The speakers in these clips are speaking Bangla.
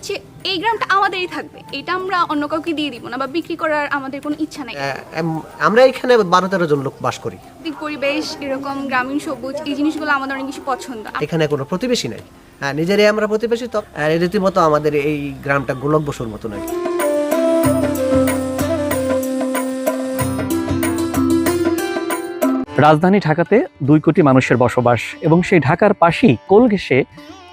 হচ্ছে এই গ্রামটা আমাদেরই থাকবে। এটা আমরা অন্য কাউকে দিয়ে দিব না বা বিক্রি করার আমাদের কোনো ইচ্ছা নাই। আমরা এখানে বারো তেরো জন লোক বাস করি। পরিবেশ এরকম গ্রামীণ সবুজ এই জিনিসগুলো আমাদের অনেক বেশি পছন্দ। এখানে কোনো প্রতিবেশী নাই। হ্যাঁ নিজেরাই আমরা প্রতিবেশী তো। রীতিমতো আমাদের এই গ্রামটা গোলক বসুর মতো নয় রাজধানী ঢাকাতে দুই কোটি মানুষের বসবাস এবং সেই ঢাকার পাশেই কোল ঘেঁষে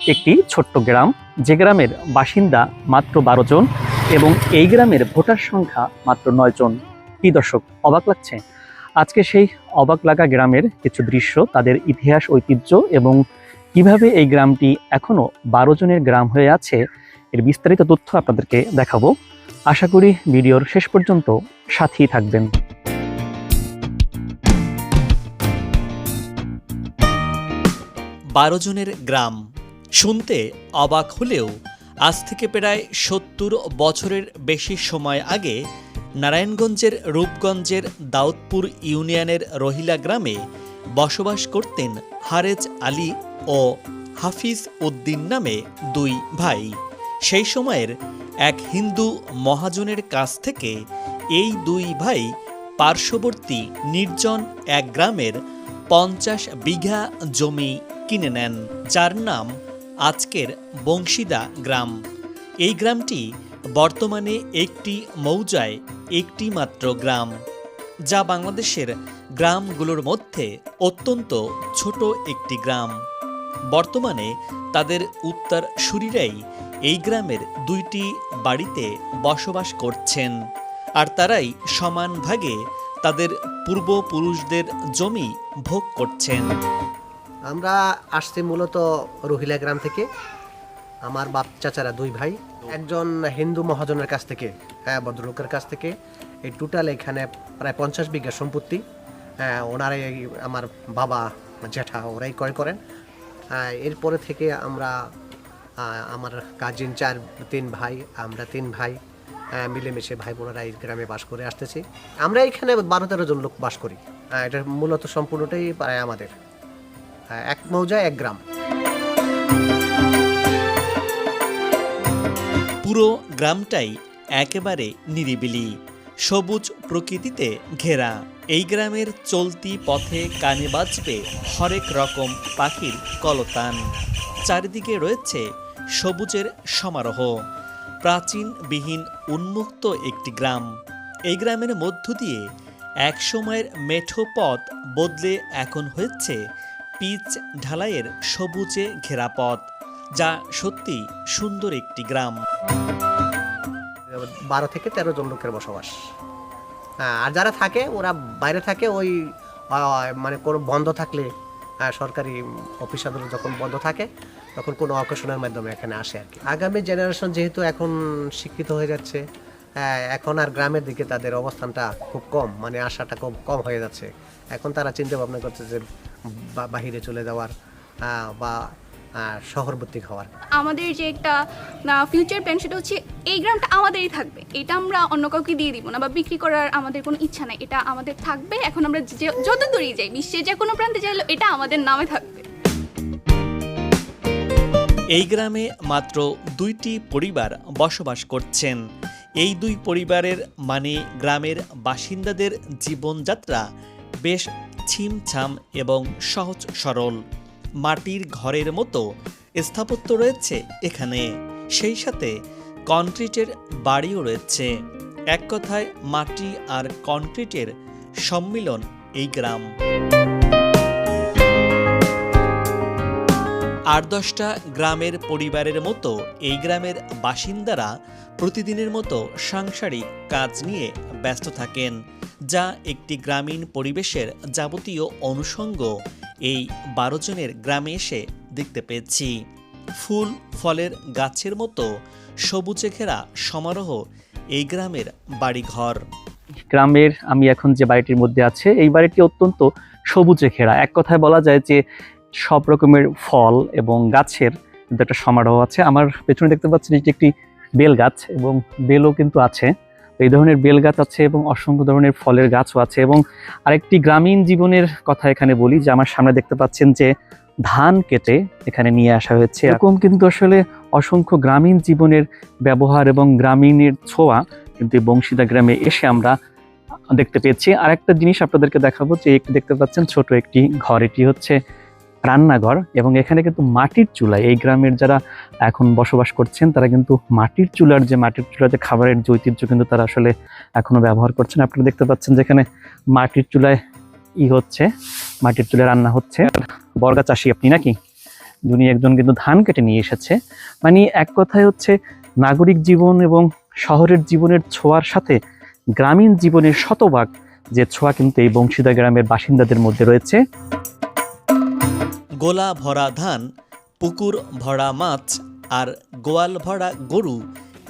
একটি ছোট্ট গ্রাম। যে গ্রামের বাসিন্দা মাত্র বারো জন এবং এই গ্রামের ভোটার সংখ্যা মাত্র নয় জন। কি দর্শক, অবাক লাগছে? আজকে সেই অবাক লাগা গ্রামের কিছু দৃশ্য, তাদের ইতিহাস, ঐতিহ্য এবং কীভাবে এই গ্রামটি এখনও বারো জনের গ্রাম হয়ে আছে, এর বিস্তারিত তথ্য আপনাদেরকে দেখাবো। আশা করি ভিডিওর শেষ পর্যন্ত সাথেই থাকবেন। বারো জনের গ্রাম। শুনতে অবাক হলেও আজ থেকে প্রায় সত্তর বছরের বেশি সময় আগে নারায়ণগঞ্জের রূপগঞ্জের দাউদপুর ইউনিয়নের রহিলা গ্রামে বসবাস করতেন হারেজ আলী ও হাফিজ উদ্দিন নামে দুই ভাই। সেই সময়ের এক হিন্দু মহাজনের কাছ থেকে এই দুই ভাই পার্শ্ববর্তী নির্জন এক গ্রামের পঞ্চাশ বিঘা জমি কিনে নেন, যার নাম আজকের বংশীদা গ্রাম। এই গ্রামটি বর্তমানে একটি মৌজায় একটি মাত্র গ্রাম, যা বাংলাদেশের গ্রামগুলোর মধ্যে অত্যন্ত ছোট একটি গ্রাম। বর্তমানে তাদের উত্তর সুরিরাই এই গ্রামের দুইটি বাড়িতে বসবাস করছেন, আর তারাই সমান ভাগে তাদের পূর্বপুরুষদের জমি ভোগ করছেন। আমরা আসছি মূলত রহিলা গ্রাম থেকে, আমার বাপ চাচারা দুই ভাই, একজন হিন্দু মহাজনের কাছ থেকে হ্যাঁ ভদ্রলোকের কাছ থেকে। এই টোটাল এখানে প্রায় পঞ্চাশ বিঘা সম্পত্তি হ্যাঁ ওনারাই আমার বাবা জ্যাঠা ওরাই ক্রয় করেন। এরপরে থেকে আমরা আমার কাজিন চার, তিন ভাই, আমরা তিন ভাই মিলেমিশে ভাই বোনেরা এই গ্রামে বাস করে আসতেছি। আমরা এখানে বারো তেরো জন লোক বাস করি। এটা মূলত সম্পূর্ণটাই প্রায় আমাদের। এক মৌজা এক গ্রাম। পুরো গ্রামটাই একেবারে নিরিবিলি, সবুজ প্রকৃতিতে ঘেরা। এই গ্রামের চলতি পথে কানে বাজবে হরেক রকম পাখির কলতান। চারিদিকে রয়েছে সবুজের সমারোহ, প্রাচীনবিহীন উন্মুক্ত একটি গ্রাম। এই গ্রামের মধ্য দিয়ে এক সময়ের মেঠো পথ বদলে এখন হয়েছে পিচ ঢালাইয়ের সবুজে ঘেরা পথ, যা সত্যি সুন্দর একটি গ্রাম। বারো থেকে তেরো জন লোকের বসবাস। আর যারা থাকে, ওরা বাইরে থাকে, ওই মানে কোনো বন্ধ থাকলে সরকারি অফিস আদালত যখন বন্ধ থাকে, তখন কোনো অকেশনের মাধ্যমে এখানে আসে আর কি। আগামী জেনারেশন যেহেতু এখন শিক্ষিত হয়ে যাচ্ছে এখন আর গ্রামের দিকে তাদের অবস্থানটা খুব কম মানে আশাটা খুব কম হয়ে যাচ্ছে। এখন তারা চিন্তা ভাবনা করছে যে বাহিরে চলে যাওয়ার বা শহরবর্তী হওয়ার। আমাদের যে একটা ফিউচার প্ল্যান সেটা হচ্ছে এই গ্রামটা আমাদেরই থাকবে। এটা আমরা অন্য কাউকে দিয়ে দিব না বা বিক্রি করার আমাদের কোনো ইচ্ছা নাই। এটা আমাদের থাকবে। এখন আমরা যে যত দূরেই যাই বিশ্বের যে কোনো প্রান্তে যাইলো এটা আমাদের নামে থাকবে। এই গ্রামে মাত্র দুইটি পরিবার বসবাস করছেন। এই দুই পরিবারের মানে গ্রামের বাসিন্দাদের জীবনযাত্রা বেশ ছিমছাম এবং সহজ সরল। মাটির ঘরের মতো স্থাপত্য রয়েছে এখানে। সেই সাথে কনক্রিটের বাড়িও রয়েছে। এক কথায় মাটি আর কনক্রিটের সম্মিলন এই গ্রাম। আট দশটা গ্রামের পরিবারের মতো এই গ্রামের বাসিন্দারা প্রতিদিনের মতো সাংসারিক কাজ নিয়ে ব্যস্ত থাকেন, যা একটি গ্রামীণ পরিবেশের যাবতীয় অনুষঙ্গ এই বারো জনের গ্রামে এসে দেখতে পেয়েছি। ফুল, ফলের গাছের মতো সবুজে ঘেরা সমারোহ এই গ্রামের বাড়িঘর। গ্রামের আমি এখন যে বাড়িটির মধ্যে আছে, এই বাড়িটি অত্যন্ত সবুজে ঘেরা। এক কথায় বলা যায় যে সব রকমের ফল এবং গাছের কিন্তু একটা সমারোহ আছে। আমার পেছনে দেখতে পাচ্ছেন এটি একটি বেল গাছ এবং বেলও কিন্তু আছে। এই ধরনের বেল গাছ আছে এবং অসংখ্য ধরনের ফলের গাছও আছে এবং আরেকটি গ্রামীণ জীবনের কথা এখানে বলি, যে আমার সামনে দেখতে পাচ্ছেন যে ধান কেটে এখানে নিয়ে আসা হয়েছে। এরকম কিন্তু আসলে অসংখ্য গ্রামীণ জীবনের ব্যবহার এবং গ্রামীণের ছোঁয়া কিন্তু বংশীদা গ্রামে এসে আমরা দেখতে পেয়েছি। আর একটা জিনিস আপনাদেরকে দেখাবো যে একটি দেখতে পাচ্ছেন ছোট একটি ঘর, এটি হচ্ছে রান্নাঘর এবং এখানে কিন্তু মাটির চুলা, এই গ্রামের যারা এখন বসবাস করছেন, তারা কিন্তু মাটির চুলার যে, মাটির চুলাতে খাবারের যে ঐতিহ্য কিন্তু তারা আসলে এখনও ব্যবহার করছেন। আপনারা দেখতে পাচ্ছেন যেখানে মাটির চুলায় ই হচ্ছে, মাটির চুলায় রান্না হচ্ছে। বর্গা চাষি আপনি নাকি? উনি একজন কিন্তু ধান কেটে নিয়ে এসেছে। মানে এক কথায় হচ্ছে নাগরিক জীবন এবং শহরের জীবনের ছোঁয়ার সাথে গ্রামীণ জীবনের শতভাগ যে ছোঁয়া কিন্তু এই বংশীদা গ্রামের বাসিন্দাদের মধ্যে রয়েছে। গোলা ভরা ধান, পুকুর ভরা মাছ আর গোয়াল ভরা গরু,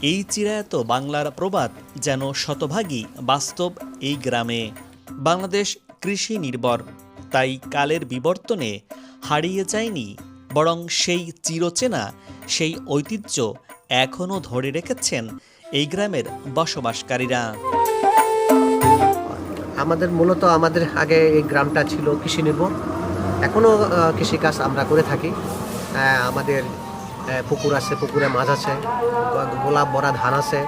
এই চিরায়ত বাংলার প্রবাদ যেন শতভাগী বাস্তব এই গ্রামে। বাংলাদেশ কৃষি নির্ভর, তাই কালের বিবর্তনে হারিয়ে যায়নি, বরং সেই চিরচেনা, সেই ঐতিহ্য এখনও ধরে রেখেছেন এই গ্রামের বসবাসকারীরা। আমাদের মূলত আমাদের আগে এই গ্রামটা ছিল কৃষি নির্ভর এখনও কৃষিকাজ আমরা করে থাকি। আমাদের পুকুর আছে, পুকুরে মাছ আছে গোলাপ ভরা ধান আছে,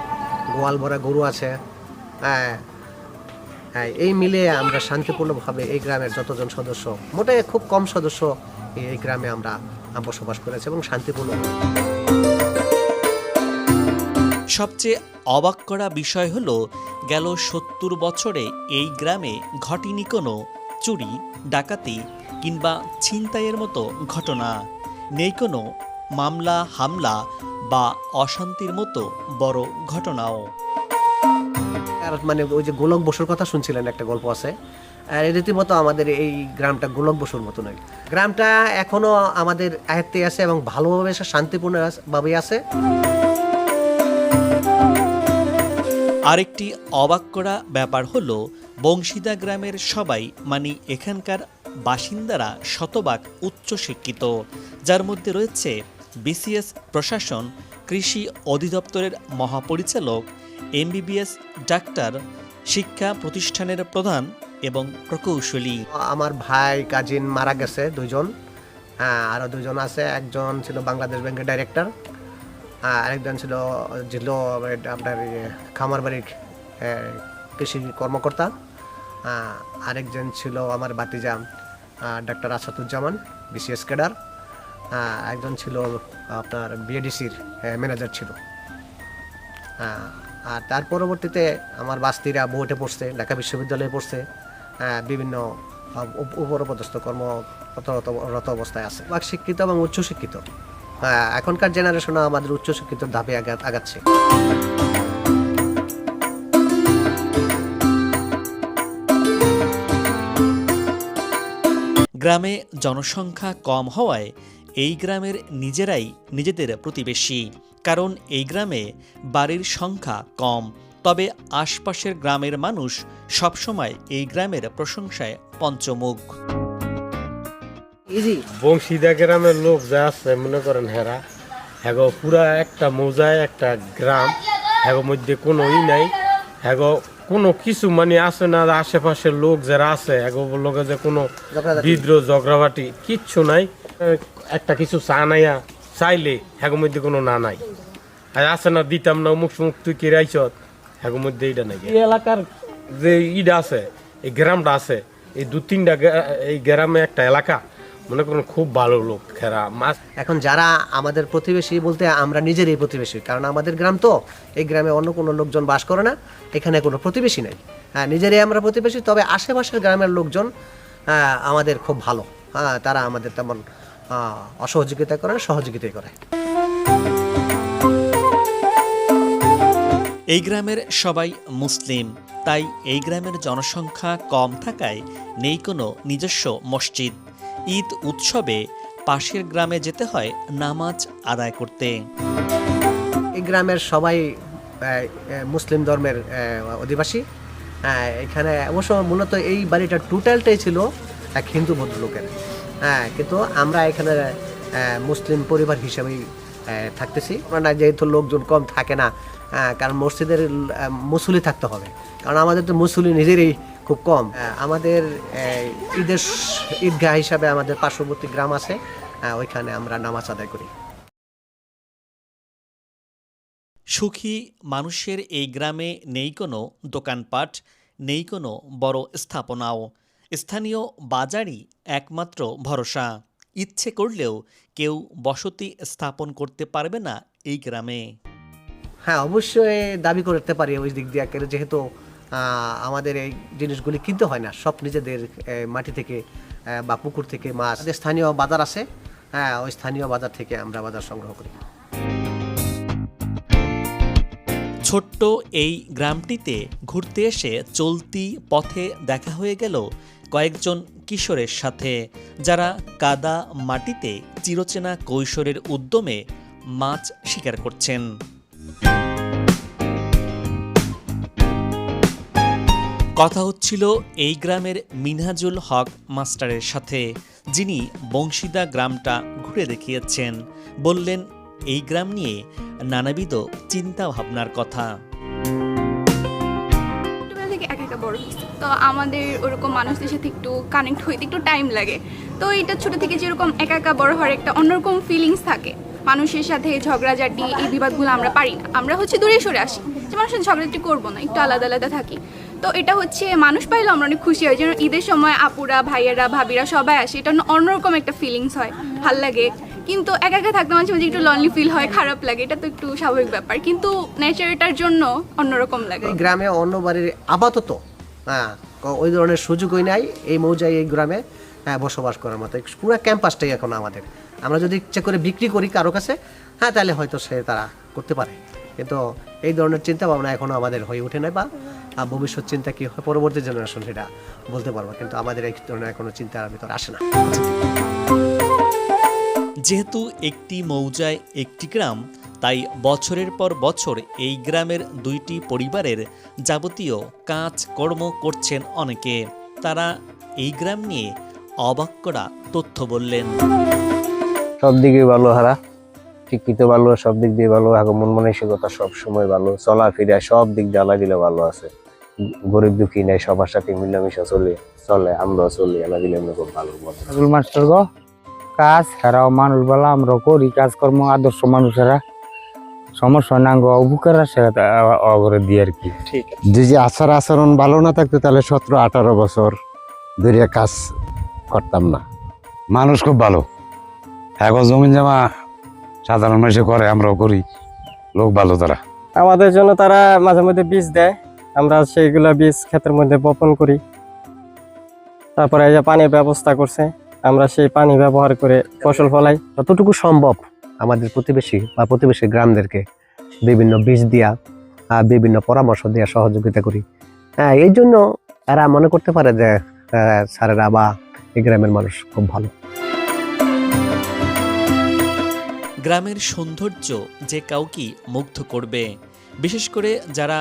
গোয়াল ভরা গরু আছে। হ্যাঁ হ্যাঁ এই মিলে আমরা শান্তিপূর্ণভাবে এই গ্রামের যতজন সদস্য, মোটে খুব কম সদস্য এই গ্রামে আমরা বসবাস করেছি এবং শান্তিপূর্ণ। সবচেয়ে অবাক করা বিষয় হলো, গেল সত্তর বছরে এই গ্রামে ঘটেনি কোনো চুরি, ডাকাতি কিংবা ছিনতাইয়ের মতো ঘটনা। নেই কোনো মামলা হামলা বা অশান্তির মতো বড় ঘটনাও। আর মানে ওই যে গোলক বসুর কথা শুনছিলেন একটা গল্প আছে। আর রীতিমতো আমাদের এই গ্রামটা গোলক বসুর মতো নয় গ্রামটা এখনও আমাদের আয়ত্তে আছে এবং ভালোভাবে শান্তিপূর্ণ ভাবে আছে। আরেকটি অবাক করা ব্যাপার হলো বংশীদা গ্রামের সবাই মানে এখানকার বাসিন্দারা শতভাগ উচ্চশিক্ষিত, যার মধ্যে রয়েছে বিসিএস প্রশাসন, কৃষি অধিদপ্তরের মহাপরিচালক, এমবিবিএস ডাক্তার, শিক্ষা প্রতিষ্ঠানের প্রধান এবং প্রকৌশলী। আমার ভাই, কাজিন মারা গেছে দুজন হ্যাঁ আরও দুজন আছে। একজন ছিল বাংলাদেশ ব্যাংকের ডাইরেক্টর আরেকজন ছিল ছিল আপনার খামারবাড়ির কৃষি কর্মকর্তা। আরেকজন ছিল আমার বাতিজা ডাক্তার আসাদুজ্জামান বিসিএস ক্যাডার। আহ, একজন ছিল আপনার বিএডিসির ম্যানেজার ছিল। আর তার পরবর্তীতে আমার বাস্তিরা বুয়েটে পড়ছে ঢাকা বিশ্ববিদ্যালয়ে পড়ছে। বিভিন্ন উপ- উপরপদস্থ কর্মরত অবস্থায় আছে। বা শিক্ষিত এবং উচ্চশিক্ষিত। এখনকার জেনারেশনে আমাদের উচ্চশিক্ষিত ধাপে আগা- আগাচ্ছে। গ্রামে জনসংখ্যা কম হওয়ায় এই গ্রামের নিজেরাই নিজেদের প্রতিবেশী। কারণ এই গ্রামে বাড়ির সংখ্যা কম তবে আশপাশের গ্রামের মানুষ সবসময় এই গ্রামের প্রশংসায় পঞ্চমুখ। বংশীদা গ্রামের লোক যা আছে মনে করেন হেরা হ্যাগো পুরা একটা মৌজায় একটা গ্রাম হ্যাগো মধ্যে কোনো ই নাই হ্যাগো কোনো কিছু মানে আছে না আশেপাশের লোক যারা আছে লোকে যে কোনো। বিদ্রোহ ঝগড়াবাটি কিচ্ছু নাই। একটা কিছু চা নাইয়া চাইলে হ্যাগো মধ্যে কোনো না নাই। আর আছে না দিতাম না মুখ মুখ তুই কে রাইছত হ্যাগো মধ্যে এইটা নাই। এই এলাকার যে ইটা আছে এই গ্রামটা আছে এই দু তিনটা এই গ্রামে একটা এলাকা। মনে করুন খুব ভালো লোক খেরা মাছ এখন যারা আমাদের প্রতিবেশী বলতে আমরা নিজেরই প্রতিবেশী কারণ আমাদের গ্রাম তো এই গ্রামে অন্য কোনো লোকজন বাস করে না এখানে কোনো প্রতিবেশী নেই। হ্যাঁ নিজেরই আমরা প্রতিবেশী তবে আশেপাশের গ্রামের লোকজন আহ, আমাদের খুব ভালো। হ্যাঁ তারা আমাদের তেমন অসহযোগিতা করে না সহযোগিতাই করে। এই গ্রামের সবাই মুসলিম তাই এই গ্রামের জনসংখ্যা কম থাকায় নেই কোনো নিজস্ব মসজিদ। ঈদ উৎসবে পাশের গ্রামে যেতে হয় নামাজ আদায় করতে। এই গ্রামের সবাই মুসলিম ধর্মের অধিবাসী। এখানে অবশ্য মূলত এই বাড়িটা টোটালটাই ছিল এক হিন্দু ভদ্রলোকের। হ্যাঁ কিন্তু আমরা এখানে মুসলিম পরিবার হিসেবেই থাকতেছি। আমরা যেহেতু লোকজন কম থাকে না কারণ মসজিদের মুসুলি থাকতে হবে। কারণ আমাদের তো মুসুলি নিজেরই খুব কম। আমাদের ঈদের ঈদগাহ হিসাবে আমাদের পার্শ্ববর্তী গ্রাম আছে ওইখানে আমরা নামাজ আদায় করি। সুখী মানুষের এই গ্রামে নেই কোনো দোকানপাট নেই কোনো বড় স্থাপনাও। স্থানীয় বাজারই একমাত্র ভরসা। ইচ্ছে করলেও কেউ বসতি স্থাপন করতে পারবে না এই গ্রামে। হ্যাঁ অবশ্যই দাবি করতে পারি ওই দিক দিয়ে যেহেতু আমাদের এই জিনিসগুলি কিনতে হয় না। সব নিজেদের মাটি থেকে বা পুকুর থেকে মাছ। স্থানীয় বাজার আছে। হ্যাঁ ওই স্থানীয় বাজার থেকে আমরা বাজার সংগ্রহ করি। ছোট্ট এই গ্রামটিতে ঘুরতে এসে চলতি পথে দেখা হয়ে গেল কয়েকজন কিশোরের সাথে, যারা কাদা মাটিতে চিরচেনা কৈশোরের উদ্যমে মাছ শিকার করছেন। কথা হচ্ছিল এই গ্রামের মিনহাজুল হক মাস্টারের সাথে, যিনি বংশীদা গ্রামটা ঘুরে দেখিয়েছেন। বললেন, এই গ্রাম নিয়ে নানাবিধ চিন্তা ভাবনার কথা তো আমাদের ওরকম মানুষদের সাথে একটু কানেক্ট হইতে একটু টাইম লাগে। তো এটা ছোট থেকে যেরকম একা একা বড় হওয়ার একটা অন্যরকম ফিলিংস থাকে। মানুষের সাথে ঝগড়াঝাটি, এই বিবাদগুলো আমরা পারি না। আমরা হচ্ছে দূরে সরে আসি। যে মানুষের ঝগড়াঝাটি করব না, একটু আলাদা আলাদা থাকি। তো এটা হচ্ছে মানুষ পাইলে আমরা অনেক খুশি হয়। যেন ঈদের সময় আপুরা ভাইয়েরা ভাবিরা সবাই আসে এটা অন্যরকম একটা ফিলিংস হয়। ভালো লাগে। কিন্তু একা একা থাকতে মাঝে মাঝে একটু লনলি ফিল হয় খারাপ লাগে এটা তো একটু স্বাভাবিক ব্যাপার। কিন্তু নেচারটার জন্য অন্যরকম লাগে। গ্রামে অন্য বাড়ির আপাতত হ্যাঁ ওই ধরনের সুযোগই নাই। এই মৌজায় এই গ্রামে হ্যাঁ, বসবাস করার মতো। পুরো ক্যাম্পাসটাই এখন আমাদের। আমরা যদি ইচ্ছে করে বিক্রি করি কারও কাছে হ্যাঁ তাহলে হয়তো সে তারা করতে পারে। কিন্তু এই ধরনের চিন্তা ভাবনা এখনও আমাদের হয়ে ওঠে নাই বা ভবিষ্যৎ চিন্তা কি হয়? পরবর্তী জেনারেশন সেটা বলতে পারব কিন্তু আমাদের এই ধরনের কোনো চিন্তার ভিতর আসে না। যেহেতু একটি মৌজায় একটি গ্রাম তাই বছরের পর বছর এই গ্রামের দুইটি পরিবারের যাবতীয় কাজ কর্ম করছেন অনেকে। তারা এই গ্রাম নিয়ে অবাক করা তথ্য বললেন। সব দিকে ভালো হারা। শিক্ষিত ভালো সব দিক দিয়ে ভালো আগমন মানসিকতা সব সময় ভালো। চলাফেরা সব দিক দিয়ে আল্লাহ দিলে ভালো আছে। গরিব দুঃখী নাই সবার সাথে মিলামিশা চলে চলে আমরাও চলি আল্লাহ দিলে আমরা খুব ভালো মতো। মাস্টার গো কাজ হেরাও মানুষ বলা আমরা করি কাজকর্ম আদর্শ মানুষেরা। সমস্যা না গো উপকার অগরে দিয়ে আর কি। ঠিক যদি আচার আচরণ ভালো না থাকতো তাহলে সতেরো আঠারো বছর ধরে কাজ করতাম না। মানুষ খুব ভালো। এখন জমিন জমা সাধারণ মানুষে করে আমরাও করি। লোক ভালো তারা। আমাদের জন্য তারা মাঝে মধ্যে বীজ দেয়। আমরা সেইগুলা বীজ ক্ষেতের মধ্যে বপন করি। তারপরে এই যে পানির ব্যবস্থা করছে আমরা সেই পানি ব্যবহার করে ফসল ফলাই। যতটুকু সম্ভব আমাদের প্রতিবেশী বা প্রতিবেশী গ্রামদেরকে বিভিন্ন বীজ দিয়া বিভিন্ন পরামর্শ দেওয়া সহযোগিতা করি। হ্যাঁ এই জন্য এরা মনে করতে পারে যে স্যারেরা বা এই গ্রামের মানুষ খুব ভালো। গ্রামের সৌন্দর্য যে কাউকে মুগ্ধ করবে বিশেষ করে যারা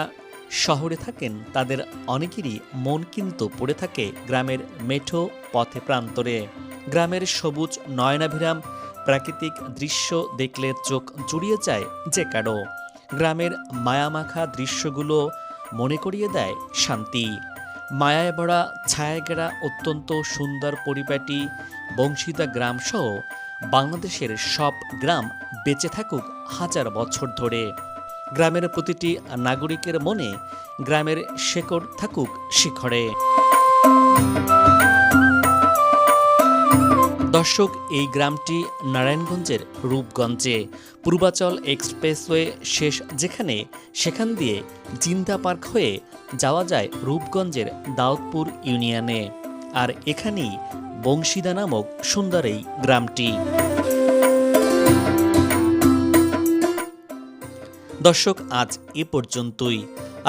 শহরে থাকেন, তাদের অনেকেরই মন কিন্তু পড়ে থাকে গ্রামের মেঠো পথে প্রান্তরে। গ্রামের সবুজ নয়নাভিরাম প্রাকৃতিক দৃশ্য দেখলে চোখ জুড়িয়ে যায় যে কারও। গ্রামের মায়ামাখা দৃশ্যগুলো মনে করিয়ে দেয় শান্তি। মায়ায় ভরা ছায়াগেরা অত্যন্ত সুন্দর পরিপাটি বংশীদা গ্রামসহ বাংলাদেশের সব গ্রাম বেঁচে থাকুক হাজার বছর ধরে। গ্রামের প্রতিটি নাগরিকের মনে গ্রামের শেকড় থাকুক শিখরে। দর্শক, এই গ্রামটি নারায়ণগঞ্জের রূপগঞ্জে। পূর্বাচল এক্সপ্রেসওয়ে শেষ যেখানে, সেখান দিয়ে জিন্দা পার্ক হয়ে যাওয়া যায় রূপগঞ্জের দাউদপুর ইউনিয়নে। আর এখানেই বংশীদা নামক সুন্দর এই গ্রামটি। দর্শক, আজ এ পর্যন্তই।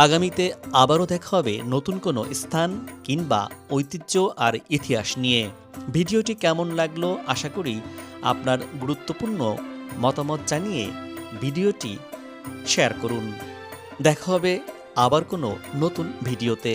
আগামীতে আবারও দেখা হবে নতুন কোনো স্থান কিংবা ঐতিহ্য আর ইতিহাস নিয়ে। ভিডিওটি কেমন লাগল আশা করি আপনার গুরুত্বপূর্ণ মতামত জানিয়ে ভিডিওটি শেয়ার করুন। দেখা হবে আবার কোনো নতুন ভিডিওতে।